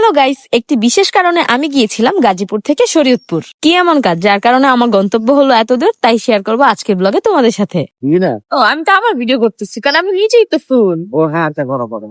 Hello guys একটি বিশেষ কারণে আমি গিয়েছিলাম গাজীপুর থেকে শরীয়তপুর। কি এমন কাজ যার কারণে আমার গন্তব্য হলো এত দূর তাই শেয়ার করব আজকের ব্লগে তোমাদের সাথে। ও আমি তো আমার ভিডিও করতেছি কারণ আমি নিজেই তো ফোন ও হ্যাঁ আচ্ছা করো করো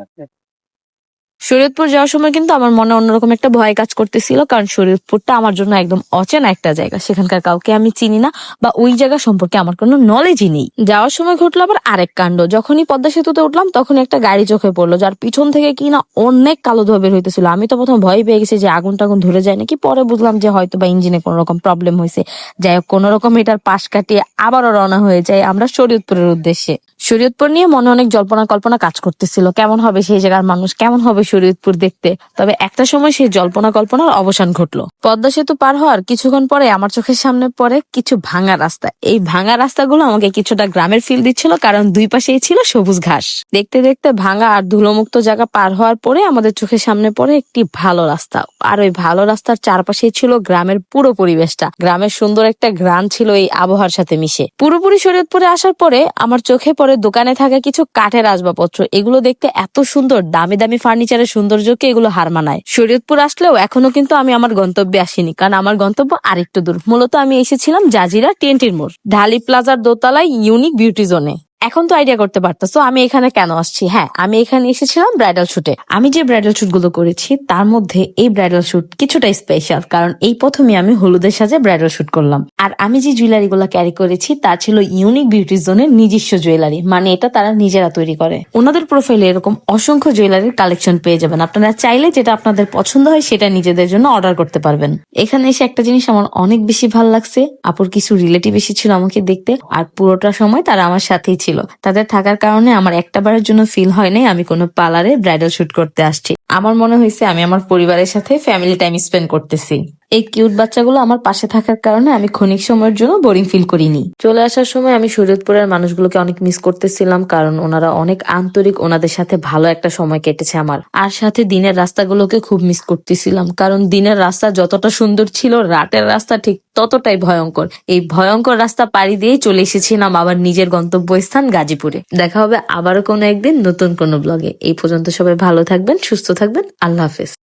শরীয়তপুর যাওয়ার সময় কিন্তু আমার মনে অন্যরকম একটা ভয় কাজ করতেছিল, কারণ শরীয়তপুরটা আমার জন্য একদম অচেনা একটা জায়গা। সেখানকার কাউকে আমি চিনি না বা ওই জায়গা সম্পর্কে আমার কোনো নলেজই নেই। যাওয়ার সময় ঘটলো আবার আরেক কাণ্ড। যখনই পদ্মা সেতুতে উঠলাম তখন একটা গাড়ি চোখে পড়ল, যার পিছন থেকে কি না অনেক কালো ধোয়া বের হইতেছিল। আমি তো প্রথম ভয় পেয়ে গেছি যে আগুন টাগুন ধরে যায় নাকি? পরে বুঝলাম যে হয়তো বা ইঞ্জিনে কোনো রকম প্রবলেম হয়েছে যাই হোক, কোনো রকম এটার পাশ কাটিয়ে আবারও রওনা হয়ে যায় আমরা শরীয়তপুরের উদ্দেশ্যে। শরীয়তপুর নিয়ে মনে অনেক জল্পনা কল্পনা কাজ করতেছিল। কেমন হবে সেই জায়গার মানুষ, কেমন হবে শরীয়তপুর দেখতে? তবে একটা সময় সেই জল্পনা কল্পনার অবসান ঘটলো। পদ্মা সেতু পার হওয়ার কিছুক্ষণ পরে আমার চোখের সামনে পড়ে কিছু ভাঙা রাস্তা। এই ভাঙা রাস্তাগুলো আমাকে কিছুটা গ্রামের ফিল দিচ্ছিল, কারণ দুই পাশেই ছিল সবুজ ঘাস। দেখতে দেখতে ভাঙা আর ধুলোমুক্ত জায়গা পার হওয়ার পরে আমাদের চোখের সামনে পড়ে একটি ভালো রাস্তা। আর ওই ভালো রাস্তার চারপাশেই ছিল গ্রামের পুরো পরিবেশটা। গ্রামের সুন্দর একটা গ্রাম ছিল এই আবহাওয়ার সাথে মিশে। পুরোপুরি শরীয়তপুরে আসার পরে আমার চোখে পড়ে দোকানে থাকা কিছু কাঠের আসবাবপত্র, এগুলো দেখতে এত সুন্দর, দামি দামি ফার্নিচারের সৌন্দর্যকে এগুলো হার মানায়। শরীয়তপুর আসলেও এখনও কিন্তু আমি আমার গন্তব্যে আসিনি, কারণ আমার গন্তব্য আরেকটু দূর। মূলত আমি এসেছিলাম জাজিরা টেন্টির মোড়, ঢালি প্লাজার দোতলায় ইউনিক বিউটি জোনে। এখন তো আইডিয়া করতে পারতেছো আমি এখানে কেন আসছি? হ্যাঁ আমি এখানে এসেছিলাম ব্রাইডাল শুটে আমি যে ব্রাইডাল শুটগুলো করেছি, তার মধ্যে এই ব্রাইডাল শুট কিছুটা স্পেশাল কারণ এই প্রথমে আমি হলুদের সাজে ব্রাইডাল শুট করলাম। আর আমি যে জুয়েলারি গুলো ক্যারি করেছি, তা ছিল ইউনিক বিউটি জোনের নিজস্ব জুয়েলারি মানে এটা তারা নিজেরা তৈরি করে। ওনাদের প্রোফাইলে এরকম অসংখ্য জুয়েলারির কালেকশন পেয়ে যাবেন। আপনারা চাইলে যেটা আপনাদের পছন্দ হয়, সেটা নিজেদের জন্য অর্ডার করতে পারবেন। এখানে এসে একটা জিনিস আমার অনেক বেশি ভালো লাগছে। আপুর কিছু রিলেটিভ এসেছিল আমাকে দেখতে, আর পুরোটা সময় তারা আমার সাথেই ছিল। তাদের থাকার কারণে আমার একটা বারের জন্য ফিল হয় নাই, আমি কোনো পার্লারে ব্রাইডাল শুট করতে আসছি। আমার মনে হয়েছে আমি আমার পরিবারের সাথে ফ্যামিলি টাইম স্পেন্ড করতেছি। এই কিউট বাচ্চাগুলো আমার পাশে থাকার কারণে আমি ক্ষণিক সময়ের জন্য বোরিং ফিল করিনি। চলে আসার সময় আমি শরীয়তপুরের মানুষগুলোকে অনেক মিস করতেছিলাম কারণ ওনারা অনেক আন্তরিক, ওনাদের সাথে ভালো একটা সময় কেটেছে আমার। আর সাথে দিনের রাস্তাগুলোকে খুব মিস করতেছিলাম কারণ দিনের রাস্তা যতটা সুন্দর ছিল, রাতের রাস্তা ঠিক ততটাই ভয়ঙ্কর। এই ভয়ঙ্কর রাস্তা পাড়ি দিয়েই চলে এসেছিলাম আবার নিজের গন্তব্যস্থান গাজীপুরে। দেখা হবে আবারও কোনো একদিন নতুন কোনো ব্লগে এই পর্যন্ত সবাই ভালো থাকবেন, সুস্থ থাকবেন, আল্লাহ হাফেজ।